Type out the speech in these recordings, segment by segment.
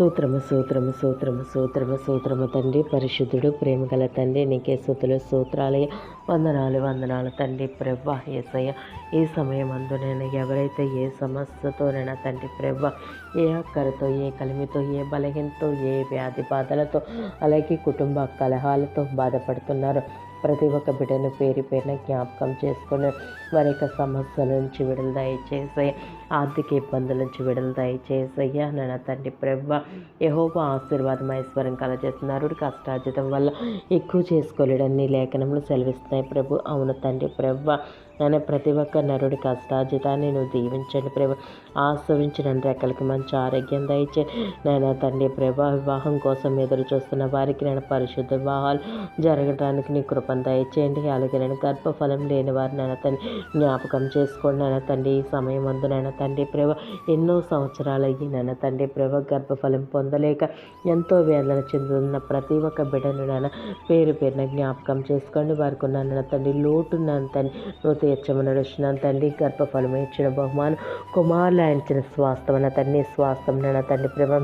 సూత్రము సూత్రము సూత్రము సూత్రము సూత్రము తండ్రి పరిశుద్ధుడు ప్రేమగల తండ్రి నీకే సూతులు సూత్రాలయ. వందనాలు వందనాలు తండ్రి ప్రభ ఏసయ్య ఈ సమయం అందునైనా ఎవరైతే ఏ సమస్యతోనైనా తండ్రి ప్రభ ఏ అక్కరతో ఏ కలిమితో ఏ బలహీనతో ఏ వ్యాధి బాధలతో అలాగే కుటుంబ కలహాలతో బాధపడుతున్నారో ప్రతి ఒక్క బిడ్డను పేరు పేరున జ్ఞాపకం చేసుకుని వారి యొక్క సమస్యల నుంచి విడుదల దయచేసి ఆర్థిక ఇబ్బందుల నుంచి విడుదల దయచేసయ్యా నా తండ్రి ప్రభ యహోబా ఆశీర్వాదం ఐశ్వర్యం కలజేస్తున్నారు కష్టార్జితం వల్ల ఎక్కువ చేసుకోలేడని లేఖనంలో సెలవిస్తున్నాయి ప్రభు. అవును తండ్రి ప్రభ నన్ను ప్రతి ఒక్క నరుడి కష్టార్జితాన్ని నువ్వు దీవించండి ప్రభు. ఆశ్రవించిన రెక్కలకి మంచి ఆరోగ్యం దయచే నేను తండ్రి ప్రభా వివాహం కోసం ఎదురు చూస్తున్న వారికి నేను పరిశుద్ధ వివాహాలు జరగడానికి నీ కృపను దయచేయండి. అలాగే నేను గర్భఫలం లేని వారిని నేను తండ్రి జ్ఞాపకం చేసుకోండి నేను తండ్రి. ఈ సమయం అందు తండ్రి ప్రభ ఎన్నో సంవత్సరాలు అయ్యి నేను తండ్రి ప్రభ గర్భఫలం పొందలేక ఎంతో వేదన చెందుతున్న ప్రతి ఒక్క బిడ్డను నేను పేరు పేరున జ్ఞాపకం చేసుకోండి. వారికి ఉన్న తండ్రి లోటున్నాను తండ్రి నువ్వు తీర్చమని తండ్రి గర్భఫలం ఇచ్చిన బహుమానం కుమారులు ఆయన ఇచ్చిన స్వాస్థం అన్న తండ్రి స్వాస్థం నా తండ్రి ప్రభ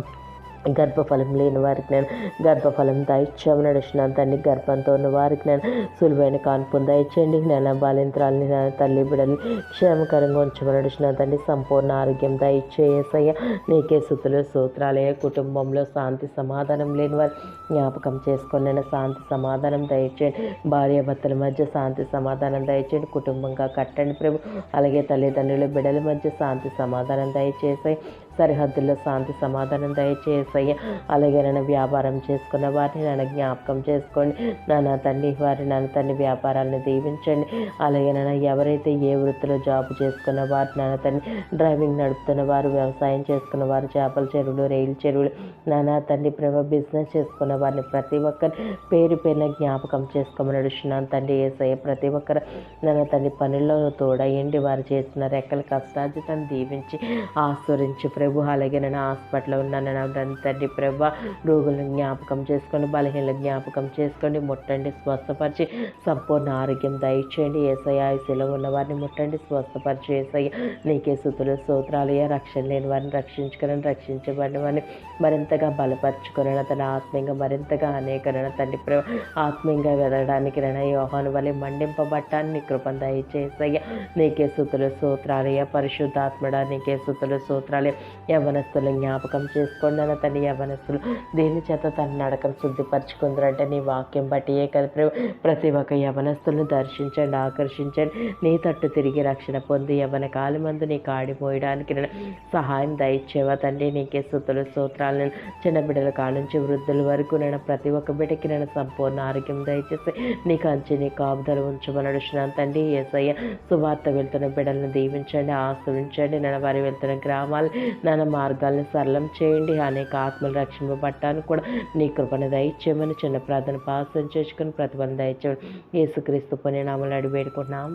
గర్భఫలం లేని వారికి నేను గర్భఫలం దయచేయమని నడుస్తున్నాను తండ్రి గర్భంతో ఉన్న వారికి నేను సులువైన కాన్పును దయచేయండి నేను బాలింత్రాలని నా తల్లి బిడల్ని క్షేమకరంగా ఉంచమని నడుస్తున్నాను తండ్రి సంపూర్ణ ఆరోగ్యం దయచేసయ్య నీకే సుతులు సూత్రాలయ కుటుంబంలో శాంతి సమాధానం లేని వారు జ్ఞాపకం చేసుకొని నేను శాంతి సమాధానం దయచేయండి భార్యాభర్తల మధ్య శాంతి సమాధానం దయచేయండి కుటుంబంగా కట్టండి ప్రభు. అలాగే తల్లిదండ్రుల బిడ్డల మధ్య శాంతి సమాధానం దయచేసాయి సరిహద్దుల్లో శాంతి సమాధానం దయచేసయ్య. అలాగే నన్ను వ్యాపారం చేసుకున్న వారిని నన్ను జ్ఞాపకం చేసుకోండి. నాన్న తండ్రి వారి నాన్న తండ్రి వ్యాపారాలను దీవించండి. అలాగే నన్ను ఎవరైతే ఏ వృత్తిలో జాబ్ చేసుకున్న వారు నాన్న తండ్రి డ్రైవింగ్ నడుపుతున్న వారు వ్యవసాయం చేసుకున్న వారు చేపల చెరువులు రైలు చెరువులు నాన్న తండ్రి ప్రభ బిజినెస్ చేసుకున్న వారిని ప్రతి ఒక్కరు పేరు పేరున జ్ఞాపకం చేసుకోమని నడుస్తున్నాను తండ్రి ఏసయ్య ప్రతి ఒక్కరు నాన్న తండ్రి పనుల్లో తోడయండి వారు చేస్తున్న రెక్కల కష్టార్జితాన్ని దీవించి ఆస్వరించి ప్రభు. ప్రభు. అలాగే నేను హాస్పిటల్లో ఉన్నాను. నన్ను తండ్రి ప్రభ రోగులను జ్ఞాపకం చేసుకోండి బలహీనలు జ్ఞాపకం చేసుకోండి ముట్టండి స్వస్థపరిచి సంపూర్ణ ఆరోగ్యం దయచేయండి. ఏసయ్య ఆయుషలో ఉన్న వారిని ముట్టండి స్వస్థపరిచి ఏసయ్య. నీకే సుతులు స్తోత్రాలయ రక్షణ లేని వారిని రక్షించుకొని రక్షించబడిన వారిని మరింతగా బలపరుచుకొని తన ఆత్మీయంగా మరింతగా అనేకరణ తండ్రి ప్రభ. ఆత్మీయంగా వెదగడానికి రణ యోహాను వలె మండింపబట్టాన్ని నీ కృపను దయచేసయ్య నీకే సుతులు స్తోత్రాలయ పరిశుద్ధాత్మడా నీకే సుతులు స్తోత్రాలయ యవనస్తులు జ్ఞాపకం చేసుకోండి అన్న తన యవనస్తులు. దేని చేత తన నడకను శుద్ధిపరచుకుందరంటే నీ వాక్యం బట్టి ఏ కదా ప్రభు. ప్రతి ఒక్క యవనస్తులను దర్శించండి ఆకర్షించండి. నీ తట్టు తిరిగి రక్షణ పొంది యవన కాలమందు నీ కాడి మోయడానికి నేను సహాయం దయచేవా తండ్రి. నీకే సుతులు సూత్రాలను చిన్న బిడ్డల కాడ నుంచి వృద్ధుల వరకు నేను ప్రతి ఒక్క బిడ్డకి నేను సంపూర్ణ ఆరోగ్యం దయచేసి నీ కంచి నీ కాపుదలు ఉంచమని అడుగుతున్నాను తండ్రి. ఏసయ్య సువార్త వెళ్తున్న బిడ్డలను దీవించండి ఆశ్రయించండి. నేను వారి వెళ్తున్న గ్రామాలు నన్న మార్గాలను సరళం చేయండి అనేక ఆత్మలు రక్షింపబట్టానికి కూడా నీ కృపను దయచేయమని చిన్న ప్రార్థన పాసం చేసుకుని ప్రతిభను దయచేయమని యేసుక్రీస్తు పుణ్యనామలు అడిగి వేడుకుంటున్నాం